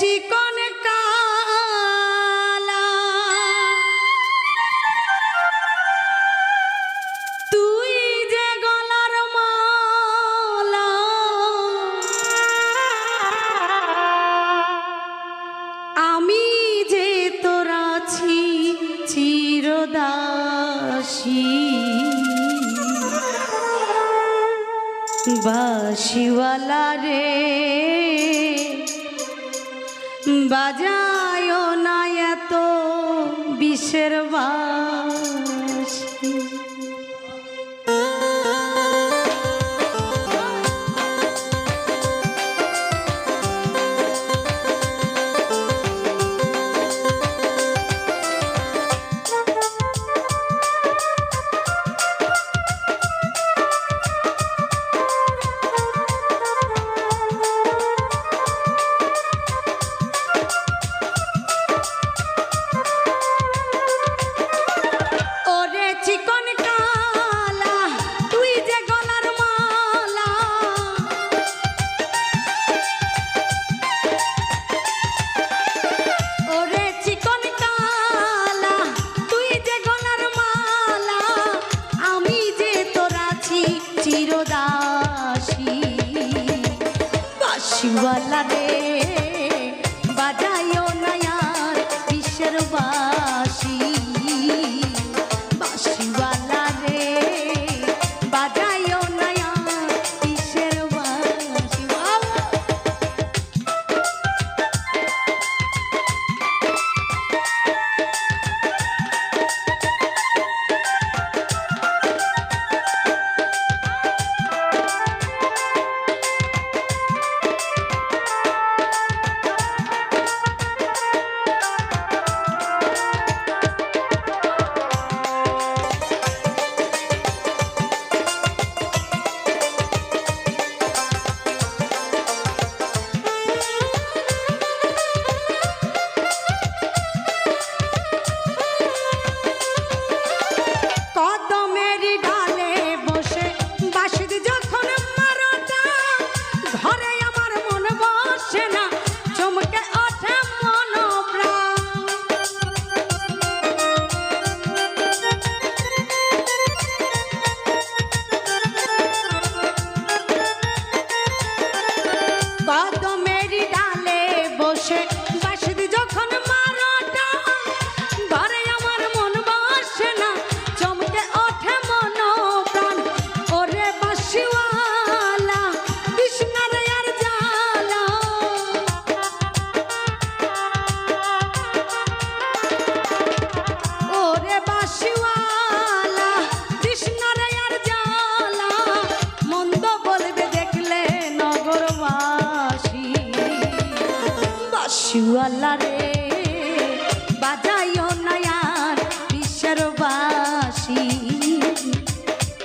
চিকন কালা। তুই যে গলার মালা। আমি যে তোরা ছি চিরদাসী। বাসিওয়ালা রে। বাজায় না এত বিষের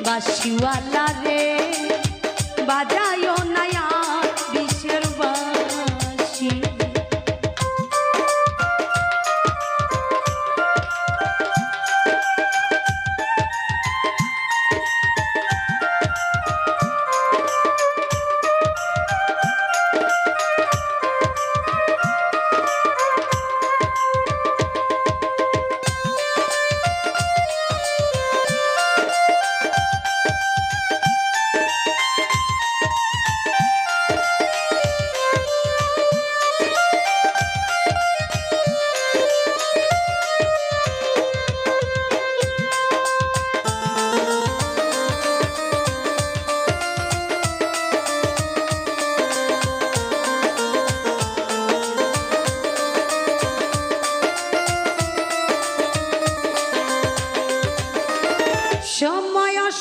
বাসিওয়ালা রে।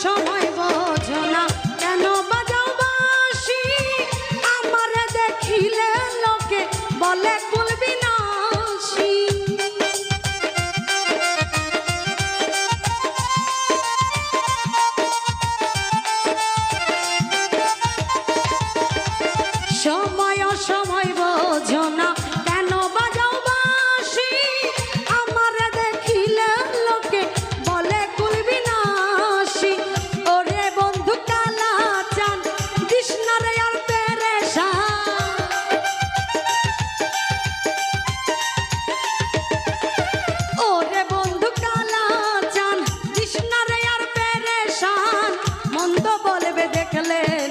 সময় বোঝো না কেন বলে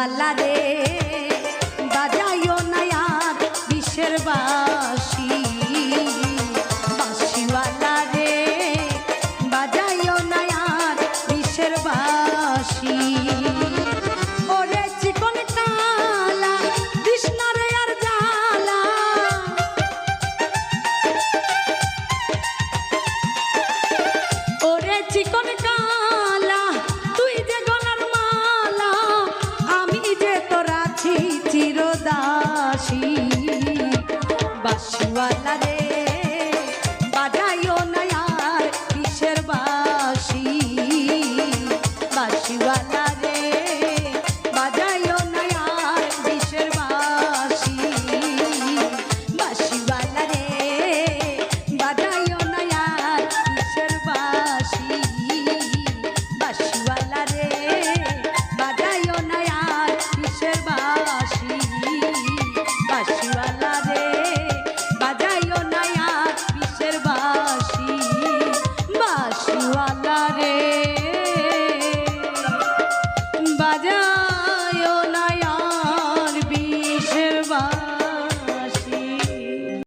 বাসিওয়ালা বাসিওয়ালা রে